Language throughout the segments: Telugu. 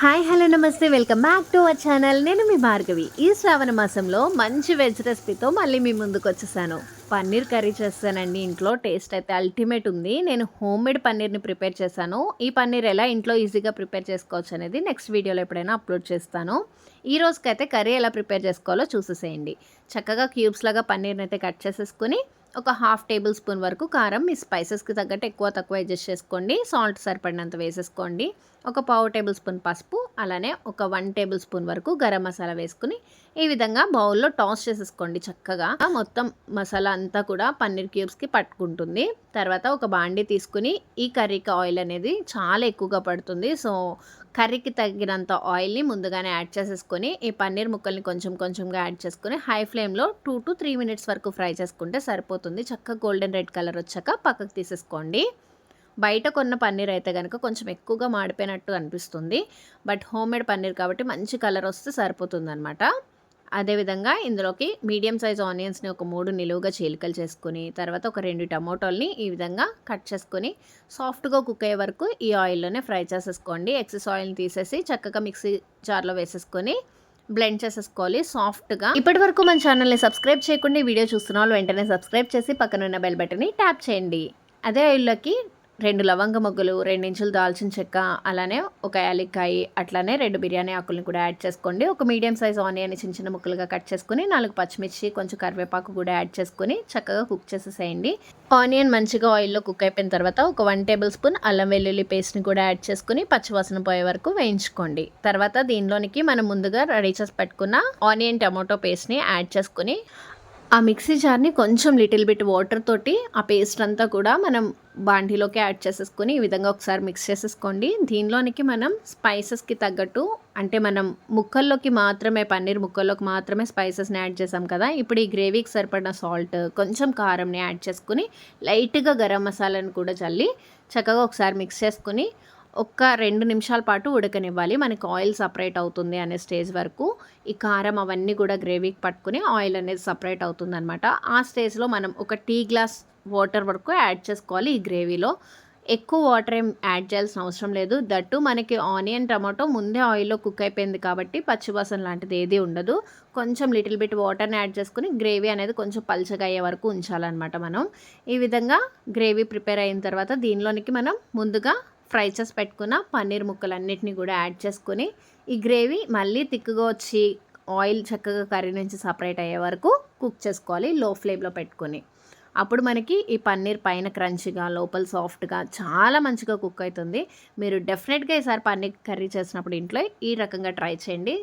హాయ్ హలో నమస్తే. Welcome back to our channel. నేను మీ భార్గవి. ఈ శ్రావణ మాసంలో మంచి వెజ్ రెసిపీతో మళ్ళీ మీ ముందుకు వచ్చేసాను. పన్నీర్ కర్రీ చేస్తానండి. ఇంట్లో టేస్ట్ అయితే అల్టిమేట్ ఉంది. నేను హోమ్ మేడ్ పన్నీర్ని ప్రిపేర్ చేశాను. ఈ పన్నీర్ ఎలా ఇంట్లో ఈజీగా ప్రిపేర్ చేసుకోవచ్చు అనేది నెక్స్ట్ వీడియోలో ఎప్పుడైనా అప్లోడ్ చేస్తాను. ఈ రోజుకైతే కర్రీ ఎలా ప్రిపేర్ చేసుకోవాలో చూసేసేయండి. చక్కగా క్యూబ్స్ లాగా పన్నీర్ని అయితే కట్ చేసేసుకుని ఒక హాఫ్ టేబుల్ స్పూన్ వరకు కారం. మీ స్పైసెస్కి తగ్గట్టు ఎక్కువ తక్కువ అడ్జస్ట్ చేసుకోండి. సాల్ట్ సరిపడినంత వేసేసుకోండి. ఒక పావు టేబుల్ స్పూన్ పసుపు అలానే ఒక వన్ టేబుల్ స్పూన్ వరకు గరం మసాలా వేసుకుని ఈ విధంగా బౌల్లో టాస్ చేసేసుకోండి చక్కగా. మొత్తం మసాలా అంతా కూడా పన్నీర్ క్యూబ్స్కి పట్టుకుంటుంది. తర్వాత ఒక బాండి తీసుకుని ఈ కర్రీకి ఆయిల్ అనేది చాలా ఎక్కువగా పడుతుంది. సో కర్రీకి తగినంత ఆయిల్ని ముందుగానే యాడ్ చేసేసుకొని ఈ పన్నీర్ ముక్కల్ని కొంచెం కొంచెంగా యాడ్ చేసుకుని హై ఫ్లేమ్లో టూ టు త్రీ మినిట్స్ వరకు ఫ్రై చేసుకుంటే సరిపోతుంది. చక్కగా గోల్డెన్ రెడ్ కలర్ వచ్చాక పక్కకు తీసేసుకోండి. బయట కొన్న పన్నీర్ అయితే కనుక కొంచెం ఎక్కువగా మాడిపోయినట్టు అనిపిస్తుంది. బట్ హోమ్ మేడ్ పన్నీర్ కాబట్టి మంచి కలర్ వస్తే సరిపోతుంది అనమాట అదేవిధంగా ఇందులోకి మీడియం సైజ్ ఆనియన్స్ని ఒక మూడు నిలువుగా చీలికలు చేసుకుని తర్వాత ఒక రెండు టమోటోల్ని ఈ విధంగా కట్ చేసుకొని సాఫ్ట్గా కుక్ అయ్యే వరకు ఈ ఆయిల్లోనే ఫ్రై చేసేసుకోండి. ఎక్సెస్ ఆయిల్ని తీసేసి చక్కగా మిక్సీ జార్లో వేసేసుకొని బ్లెండ్ చేసేసుకోవాలి సాఫ్ట్గా. ఇప్పటి వరకు మన ఛానల్ని సబ్స్క్రైబ్ చేయకుండా వీడియో చూస్తున్న వాళ్ళు వెంటనే సబ్స్క్రైబ్ చేసి పక్కన ఉన్న బెల్ బటన్ని ట్యాప్ చేయండి. అదే ఆయిల్లోకి రెండు లవంగ మొగ్గలు రెండించులు దాల్చిన చెక్క అలానే ఒక యాలక్కాయ అట్లానే రెండు బిర్యానీ ఆకులను కూడా యాడ్ చేసుకోండి. ఒక మీడియం సైజ్ ఆనియన్ చిన్న చిన్న ముక్కలుగా కట్ చేసుకుని నాలుగు పచ్చిమిర్చి కొంచెం కరివేపాకు కూడా యాడ్ చేసుకుని చక్కగా కుక్ చేసేసేయండి. ఆనియన్ మంచిగా ఆయిల్లో కుక్ అయిపోయిన తర్వాత ఒక వన్ టేబుల్ స్పూన్ అల్లం వెల్లుల్లి పేస్ట్ని కూడా యాడ్ చేసుకుని పచ్చివాసన పోయే వరకు వేయించుకోండి. తర్వాత దీనిలోనికి మనం ముందుగా రెడీ చేసి పెట్టుకున్న ఆనియన్ టమాటో పేస్ట్ని యాడ్ చేసుకుని ఆ మిక్సీ జార్ని కొంచెం లిటిల్ బిట్ వాటర్ తోటి ఆ పేస్ట్ అంతా కూడా మనం బాండీలోకి యాడ్ చేసేసుకొని ఈ విధంగా ఒకసారి మిక్స్ చేసేసుకోండి. దీనిలోనికి మనం స్పైసెస్కి తగ్గట్టు అంటే మనం ముక్కల్లోకి మాత్రమే పన్నీర్ ముక్కల్లోకి మాత్రమే స్పైసెస్ని యాడ్ చేసాం కదా ఇప్పుడు ఈ గ్రేవీకి సరిపడిన సాల్ట్ కొంచెం కారంని యాడ్ చేసుకుని లైట్గా గరం మసాలాను కూడా చల్లి చక్కగా ఒకసారి మిక్స్ చేసుకుని ఒక్క రెండు నిమిషాల పాటు ఉడకనివ్వాలి. మనకి ఆయిల్ సపరేట్ అవుతుంది అనే స్టేజ్ వరకు. ఈ కారం అవన్నీ కూడా గ్రేవీకి పట్టుకుని ఆయిల్ అనేది సపరేట్ అవుతుంది అనమాట ఆ స్టేజ్లో మనం ఒక టీ గ్లాస్ వాటర్ వరకు యాడ్ చేసుకోవాలి ఈ గ్రేవీలో. ఎక్కువ వాటర్ ఏం యాడ్ చేయాల్సిన అవసరం లేదు. దట్టు మనకి ఆనియన్ టమాటో ముందే ఆయిల్లో కుక్ అయిపోయింది కాబట్టి పచ్చివాసన లాంటిది ఏది ఉండదు. కొంచెం లిటిల్ బిట్ వాటర్ని యాడ్ చేసుకుని గ్రేవీ అనేది కొంచెం పల్చగా అయ్యే వరకు ఉంచాలన్నమాట మనం. ఈ విధంగా గ్రేవీ ప్రిపేర్ అయిన తర్వాత దీనిలోనికి మనం ముందుగా ఫ్రై చేసి పెట్టుకున్న పన్నీర్ ముక్కలన్నిటిని కూడా యాడ్ చేసుకొని ఈ గ్రేవీ మళ్ళీ తిక్కుగా వచ్చి ఆయిల్ చక్కగా కర్రీ నుంచి సపరేట్ అయ్యే వరకు కుక్ చేసుకోవాలి లో ఫ్లేమ్లో పెట్టుకొని. అప్పుడు మనకి ఈ పన్నీర్ పైన క్రంచిగా లోపల సాఫ్ట్గా చాలా మంచిగా కుక్ అవుతుంది. మీరు డెఫినెట్గా ఈసారి పన్నీర్ కర్రీ చేసినప్పుడు ఇంట్లో ఈ రకంగా ట్రై చేయండి.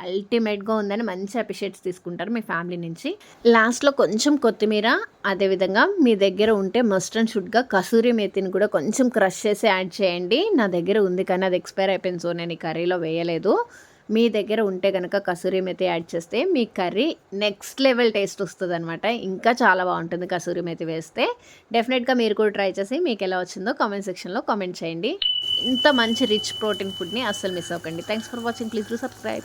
అల్టిమేట్గా ఉందని మంచి అప్రిషియేట్స్ తీసుకుంటారు మీ ఫ్యామిలీ నుంచి. లాస్ట్లో కొంచెం కొత్తిమీర అదేవిధంగా మీ దగ్గర ఉంటే మస్ట్ అండ్ షుడ్గా కసూరి మేతిని కూడా కొంచెం క్రష్ చేసి యాడ్ చేయండి. నా దగ్గర ఉంది కానీ అది ఎక్స్పైర్ అయిపోయింది సో నేను ఈ కర్రీలో వేయలేదు. మీ దగ్గర ఉంటే కనుక కసూరి మేతి యాడ్ చేస్తే మీ కర్రీ నెక్స్ట్ లెవెల్ టేస్ట్ వస్తుంది అనమాట ఇంకా చాలా బాగుంటుంది కసూరి మేతి వేస్తే. డెఫినెట్గా మీరు కూడా ట్రై చేసి మీకు ఎలా వచ్చిందో కామెంట్ సెక్షన్లో కామెంట్ చేయండి. ఇంత మంచి రిచ్ ప్రోటీన్ ఫుడ్ని అస్సలు మిస్ అవ్వకండి. Thanks for watching please do subscribe